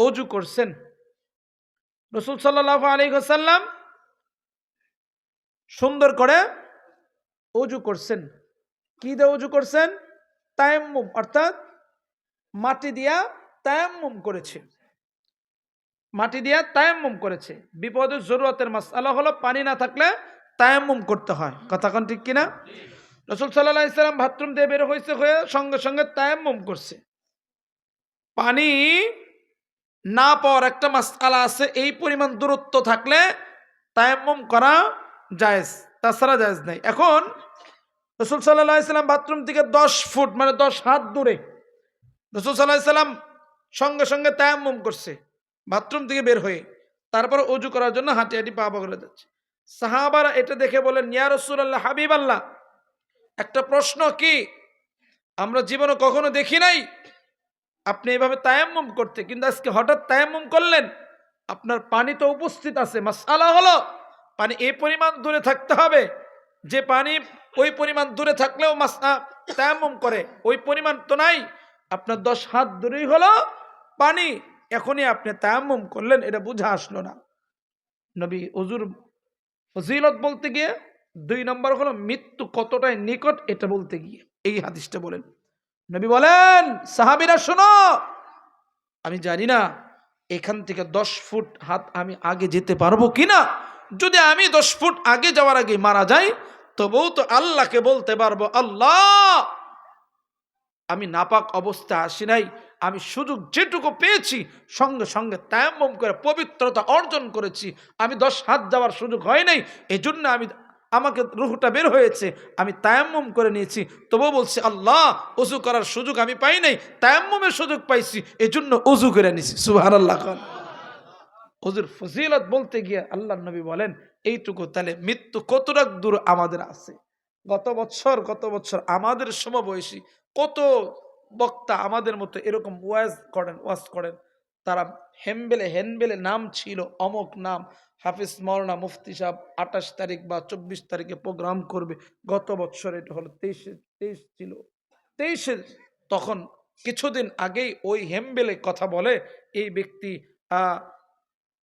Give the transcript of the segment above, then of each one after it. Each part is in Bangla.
অজু করছেন। রসুল সাল্লাহ আলী সাল্লাম সুন্দর করে অজু করছেন। কি দিয়ে অজু করছেন? তায়াম্মুম, অর্থাৎ মাটি দিয়া তায়াম্মুম করেছে। মাটি দিয়া তায়াম্মুম করেছে। বিপদের জরুরতের মাসালা হলো পানি না থাকলে তায়াম্মুম করতে হয়। কথা কোন ঠিক কিনা? রসুল সাল্লাহ ইসলাম বাথরুম দিয়ে বের হয়েছে হয়ে সঙ্গে সঙ্গে তায়াম্মুম করছে। পানি না পাওয়ার একটা মাসালা আছে, এই পরিমাণ দূরত্ব থাকলে তায়াম্মুম করা জায়েজ, তাছাড়া জায়েজ নাই। এখন রসুল সাল্লাহ বাথরুম থেকে দশ ফুট মানে দশ হাত দূরে রসুল সাল্লাহ সঙ্গে সঙ্গে তায়াম্মুম করছে, বাথরুম থেকে বের হয়ে, তারপর অজু করার জন্য হাঁটি হাঁটি পা পকড়ে যাচ্ছে। সাহাবারা এটা দেখে বলেন নিয়া রসুল আল্লাহ হাবিব আল্লাহ একটা প্রশ্ন কি? আমরা জীবনে কখনো দেখি নাই আপনি এভাবে তায়াম্মুম করতে, কিন্তু আজকে হঠাৎ তায়াম্মুম করলেন, আপনার পানি তো উপস্থিত আছে। মাসালা হলো, পানি এই পরিমাণ দূরে থাকতে হবে। যে পানি ওই পরিমাণ দূরে থাকলেও মাসা তায়াম্মুম করে, ওই পরিমাণ তো নাই। আপনার দশ হাত দূরেই হলো পানি। এখনই আপনি তায়াম্মুম করলেন, এটা বুঝা আসলো না। নবী অজুর ফজিলত বলতে গিয়ে দুই নম্বর হলো, মৃত্যু কতটাই নিকট, এটা বলতে গিয়ে, এই হাদিসটা বলেন। নবী বলেন, সাহাবিরা শোনো, আমি জানি না এখান থেকে দশ ফুট হাত আমি আগে যেতে পারব কিনা। যদি আমি দশ ফুট আগে যাওয়ার আগে মারা যাই, তবুও তো আল্লাহকে বলতে পারব, আল্লাহ! আমি নাপাক অবস্থায় আসি নাই, আমি সুযোগ যেটুকু পেয়েছি, সঙ্গে সঙ্গে তায়াম্মম করে পবিত্রতা অর্জন করেছি। আমি দশ হাত যাওয়ার সুযোগ হয় নাই এই জন্য আমি আমাকে রুহটা বের হয়েছে, আমি তায়াম্মম করে নিয়েছি। তবুও বলছি, আল্লাহ, উজু করার সুযোগ আমি পাই নাই, তায়াম্মমের সুযোগ পাইছি এই জন্য উজু করে নিছি। সুহান আল্লাহ খান হুজুর ফজিলত বলতে গিয়ে আল্লাহ নবী বলেন, এইটুকু তাহলে মৃত্যু কতটা দূর আমাদের আছে? গত বছর গত বছর আমাদের সমবয়সী কত বক্তা আমাদের মতো এরকম ওয়াজ করেন ওয়াজ করেন তারা হেমবেলে হেনবেলে নাম ছিল অমক নাম। হাফিজ মৌলানা মুফতি সাহেব আঠাশ তারিখ বা চব্বিশ তারিখে প্রোগ্রাম করবে। গত বছর এটা হলো তেইশে, তেইশ ছিল। তেইশে তখন কিছুদিন আগেই ওই হেমবেলে কথা বলে, এই ব্যক্তি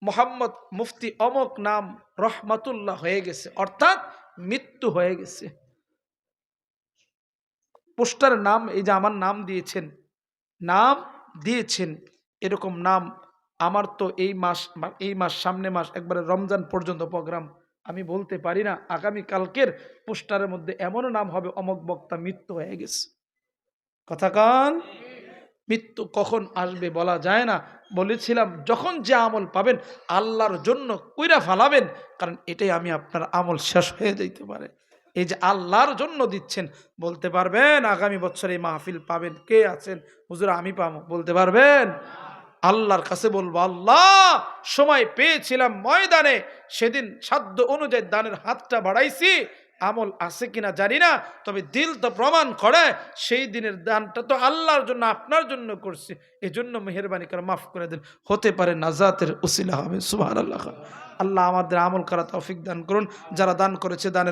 মোহাম্মদ মুফতি অমক নাম রহমাতুল্লাহ হয়ে গেছে। অর্থাৎ মৃত্যু হয়ে গেছে। পোস্টার নাম, এই যে আমার নাম দিয়েছেন নাম দিয়েছেন এরকম নাম, আমার তো এই মাস এই মাস, সামনে মাস, একবারে রমজান পর্যন্ত প্রোগ্রাম। আমি বলতে পারি না, আগামী কালকের পোস্টারের মধ্যে এমনও নাম হবে, অমক বক্তা মৃত্যু হয়ে গেছে। কথা কান? মৃত্যু কখন আসবে বলা যায় না। বলেছিলাম, যখন যে আমল পাবেন, আল্লাহর জন্য কইরা ফালাবেন, কারণ এটাই আমি আপনার আমল শেষ হয়ে যাইতে পারে। এই যে আল্লাহর জন্য দিচ্ছেন, বলতে পারবেন, আগামী বছর এই মাহফিল পাবেন, কে আছেন? হুজুর, আমি পাবো, বলতে পারবেন? আল্লাহর কাছে বলব, আল্লাহ, সময় পেয়েছিলাম ময়দানে, সেদিন সাধ্য অনুযায়ী দানের হাতটা বাড়াইছি, আমল আছে কিনা জানি না, তবে দিল তো প্রমাণ করে, সেই দিনের দানটা তো আল্লাহর জন্য, আপনার জন্য করছি এই জন্য মেহরবানি করে মাফ করে দেন। হতে পারে নাজাতের উসিলা হবে সুবাহ আল্লাহ আল্লাহ আমাদের আমল করা তৌফিক দান করুন, যারা দান করেছে দানের